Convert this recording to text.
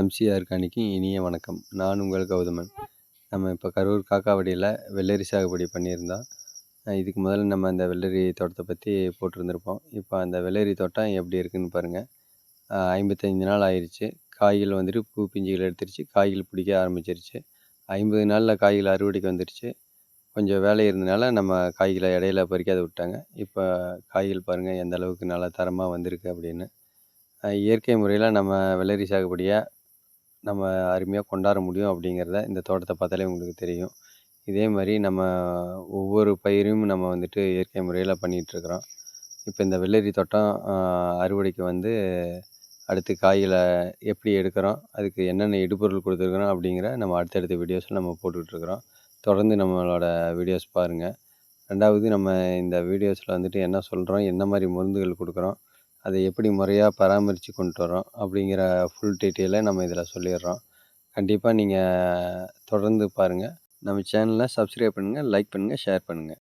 MCR அணிக்கு இனிய வணக்கம். நான் உங்கள் கௌதமன். நம்ம இப்போ கரூர் காக்காவடியில் வெள்ளரி சாகுபடி பண்ணியிருந்தோம். இதுக்கு முதல்ல நம்ம அந்த வெள்ளரி தோட்டத்தை பற்றி போட்டிருந்துருப்போம். இப்போ அந்த வெள்ளரி தோட்டம் எப்படி இருக்குதுன்னு பாருங்கள் ஐம்பத்தஞ்சு நாள் ஆயிடுச்சு காய்கள் வந்துட்டு பூ பிஞ்சுகள் எடுத்துருச்சு. காய்கள் பிடிக்க ஆரம்பிச்சிருச்சு. ஐம்பது நாளில் காய்கள் அறுவடைக்கு வந்துருச்சு. கொஞ்சம் வேலை இருந்தனால நம்ம காய்களை இடையில பறிக்காத விட்டாங்க. இப்போ காய்கள் பாருங்கள் எந்த அளவுக்கு நல்லா தரமாக வந்திருக்கு அப்படின்னு. இயற்கை முறையில் நம்ம வெள்ளரி சாகுபடியை நம்ம அருமையாக கொண்டாட முடியும் அப்படிங்கிறத இந்த தோட்டத்தை பார்த்தாலே உங்களுக்கு தெரியும். இதே மாதிரி நம்ம ஒவ்வொரு பயிரையும் நம்ம வந்துட்டு இயற்கை முறையில் பண்ணிகிட்ருக்குறோம் இப்போ இந்த வெள்ளரி தோட்டம் அறுவடைக்கு வந்து அடுத்து காய்களை எப்படி எடுக்கிறோம் அதுக்கு என்னென்ன இடுபொருள் கொடுத்துருக்குறோம் அப்படிங்கிற நம்ம அடுத்தடுத்த வீடியோஸில் நம்ம போட்டுட்ருக்குறோம் தொடர்ந்து நம்மளோட வீடியோஸ் பாருங்கள் ரெண்டாவது நம்ம இந்த வீடியோஸில் வந்துட்டு என்ன சொல்கிறோம் என்ன மாதிரி மருந்துகள் கொடுக்குறோம் அதை எப்படி முறையாக பராமரித்து கொண்டு வரோம் அப்படிங்கிற ஃபுல் டீட்டெயிலை நம்ம இதில் சொல்லிடுறோம். கண்டிப்பாக நீங்கள் தொடர்ந்து பாருங்கள் நம்ம சேனலை சப்ஸ்கிரைப் பண்ணுங்கள் லைக் பண்ணுங்கள் ஷேர் பண்ணுங்கள்